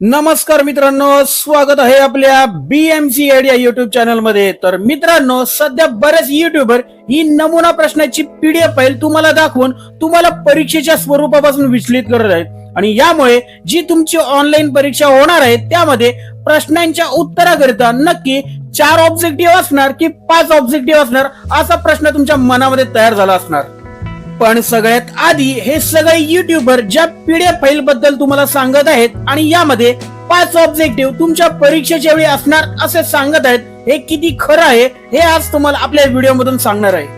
नमस्कार मित्रांनो स्वागत आहे आपल्या बीएमसी या युट्यूब चॅनलमध्ये. तर मित्रांनो सध्या बरेच युट्यूबर ही नमुना प्रश्नाची पीडीएफ फाईल तुम्हाला दाखवून तुम्हाला परीक्षेच्या स्वरूपापासून विचलित करत आहेत. आणि यामुळे जी तुमची ऑनलाईन परीक्षा होणार आहे त्यामध्ये प्रश्नांच्या उत्तराकरिता नक्की चार ऑब्जेक्टिव्ह असणार की पाच ऑब्जेक्टिव्ह असणार असा प्रश्न तुमच्या मनामध्ये तयार झाला असणार. पण सगळ्यात आधी हे सगळे युट्यूबर ज्या पीडीएफ फाईल बद्दल तुम्हाला सांगत आहेत आणि यामध्ये पाच ऑब्जेक्टिव्ह तुमच्या परीक्षेच्या वेळी असणार असे सांगत आहेत हे किती खरं आहे हे आज तुम्हाला आपल्या व्हिडिओ मधून सांगणार आहे.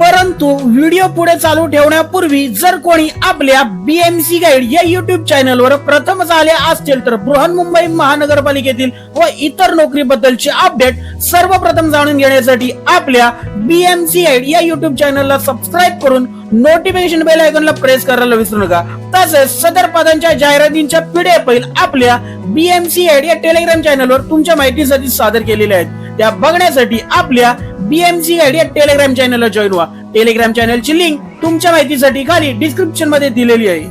परंतु व्हिडिओ पुढे चालू ठेवण्यापूर्वी जर कोणी आपल्या बीएमसी गाईड या युट्यूब चॅनलवर प्रथमच आले असतील तर बृहन्मुंबई महानगरपालिकेतील व इतर नोकरीबद्दलचे अपडेट सर्वप्रथम जाणून घेण्यासाठी आपल्या बीएमसी गाईड या युट्यूब चॅनलला सबस्क्राईब करून नोटिफिकेशन बेल आयकॉनला प्रेस करायला विसरू नका. तसेच सदर पदांच्या जाहिरातींच्या पीडीएफ आपल्या बीएमसी गाईड या टेलिग्राम चॅनलवर तुमच्या माहितीसाठी सादर केलेल्या आहेत. त्या बघण्यासाठी आपल्या बीएमसी गाईड या टेलिग्राम चॅनलला जॉईन व्हा. टेलिग्राम चॅनलची लिंक तुमच्या माहितीसाठी खाली डिस्क्रिप्शनमध्ये दिलेली आहे.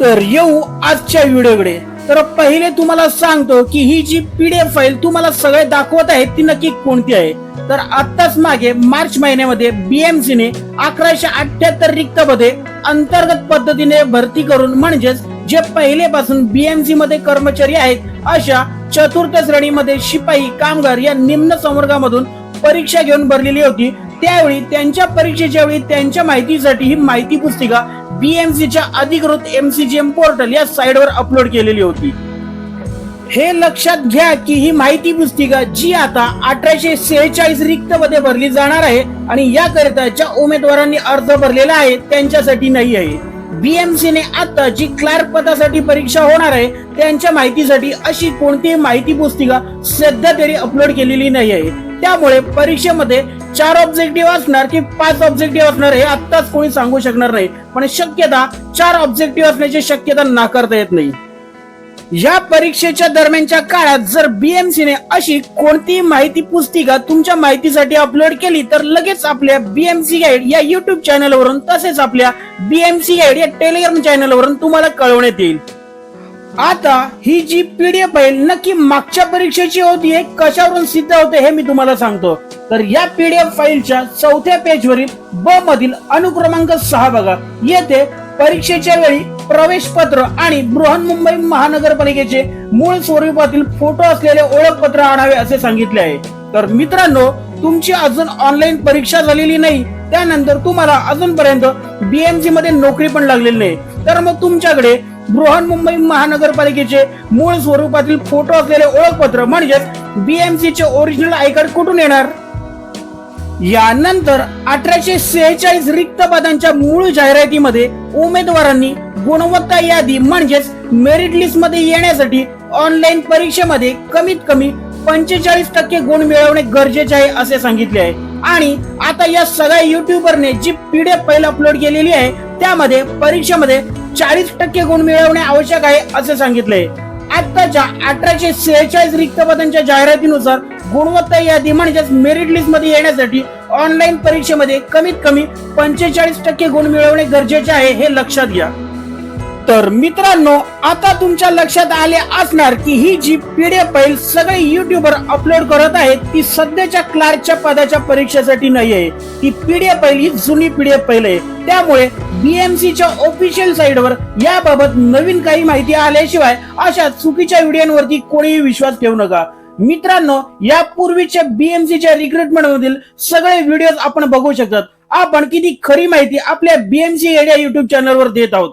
तर येऊ आजच्या व्हिडिओकडे. तर पहिले तुम्हाला सांगतो की ही जी पीडीएफ फाईल तुम्हाला सगळे दाखवत आहे ती नक्की कोणती आहे? तर आत्ताच मागे मार्च महिन्यामध्ये बीएमसी ने अकराशे अठ्याहत्तर रिक्त पदे अंतर्गत पद्धतीने भरती करून म्हणजेच जे पहिलेपासून बीएमसी मध्ये कर्मचारी आहेत अशा चतुर्थ श्रेणीमध्ये शिपाई कामगार या निम्न संवर्गामधून परीक्षा घेऊन भरलेली होती. त्यावेळी त्यांच्या परीक्षेच्या वेळी त्यांच्या माहितीसाठी ही माहिती पुस्तिका बीएमसीच्या अधिकृत एमसीजीएम पोर्टल या साइटवर अपलोड केलेली होती. हे लक्षात घ्या की ही माहिती पुस्तिका जी आता अठराशे सेहेचाळीस रिक्त मध्ये भरली जाणार आहे आणि याकरिता ज्या उमेदवारांनी अर्ज भरलेला आहे त्यांच्यासाठी नाही आहे. बीएमसीने आता जी क्लार्क पदासाठी परीक्षा होणार आहे त्यांच्या माहितीसाठी अशी कोणतीही माहिती पुस्तिका सध्या तरी अपलोड केलेली नाही आहे त्यामुळे परीक्षेमध्ये चार ऑब्जेक्टिव्ह असणार की पाच ऑब्जेक्टिव्ह असणार हे आत्ताच कोणी सांगू शकणार नाही. पण शक्यता चार ऑब्जेक्टिव्ह असण्याची शक्यता नाकारता येत नाही. या परीक्षेच्या दरम्यानच्या काळात जर बीएमसी ने अशी कोणतीही माहिती पुस्तिका तुमच्या माहितीसाठी अपलोड केली तर लगेच आपल्या बीएमसी गाईड या युट्यूब चॅनलवरून तसेच आपल्या बीएमसी गाईड या टेलिग्राम चॅनलवरून तुम्हाला कळवण्यात येईल. आता ही जी पीडीएफ फाईल नक्की मागच्या परीक्षेची होती हे कशावरून सिद्ध होते हे मी तुम्हाला सांगतो. तर या पीडीएफ फाईलच्या चौथ्या पेजवरील ब मधील अनुक्रमांक सहा बघा. येथे परीक्षेच्या वेळी प्रवेश पत्र आणि बृहन्मुंबई महानगरपालिकेचे मूळ स्वरूपातील फोटो असलेले ओळखपत्र आणावे असे सांगितले आहे. तर मित्रांनो तुमची अजून ऑनलाईन परीक्षा झालेली नाही त्यानंतर तुम्हाला अजूनपर्यंत बीएमसी मध्ये नोकरी पण लागलेली नाही. तर मग तुमच्याकडे बृहन्मुंबई महानगरपालिकेचे मूळ स्वरूपातील फोटो असलेले ओळखपत्र म्हणजेच बीएमसी चे ओरिजिनल आयकर कुठून येणार? यानंतर अठराशे सेहेचाळीस रिक्त पदांच्या मूळ जाहिरातीमध्ये उमेदवारांनी गुणवत्ता यादी म्हणजेच मेरिट लिस्टमध्ये येण्यासाठी ऑनलाईन परीक्षेमध्ये कमीत कमी पंचेचाळीस टक्के गुण मिळवणे गरजेचे आहे असे सांगितले आहे. आणि आता या सगळ्या युट्यूबरने जी पीडीएफ फाईल अपलोड केलेली आहे त्यामध्ये परीक्षेमध्ये चाळीस टक्के गुण मिळवणे आवश्यक आहे असे सांगितले आताच्या अठराशे सेहेचाळीस रिक्त पदांच्या जाहिरातीनुसार गुणवत्ता यादी म्हणजेच मेरिट लिस्टमध्ये येण्यासाठी ऑनलाईन परीक्षेमध्ये कमीत कमी पंचेचाळीस टक्के गुण मिळवणे गरजेचे आहे हे लक्षात घ्या. तर मित्रांनो आता तुमच्या लक्षात आले असणार की ही जी पीडीएफ फाईल सगळे युट्यूबर अपलोड करत आहेत ती सध्याच्या क्लार्कच्या पदाच्या परीक्षेसाठी नाही आहे. ती पीडीएफ फाईल ही जुनी पीडीएफ फाईल आहे. त्यामुळे बीएमसीच्या ऑफिशियल साईटवर याबाबत नवीन काही माहिती आल्याशिवाय अशा चुकीच्या व्हिडिओवरती कोणीही विश्वास ठेवू नका. मित्रांनो यापूर्वीच्या बीएमसीच्या रिक्रुटमेंट मधील सगळे व्हिडिओ आपण बघू शकतात. आपण किती खरी माहिती आपल्या बीएमसी एडिया युट्यूब चॅनलवर देत आहोत.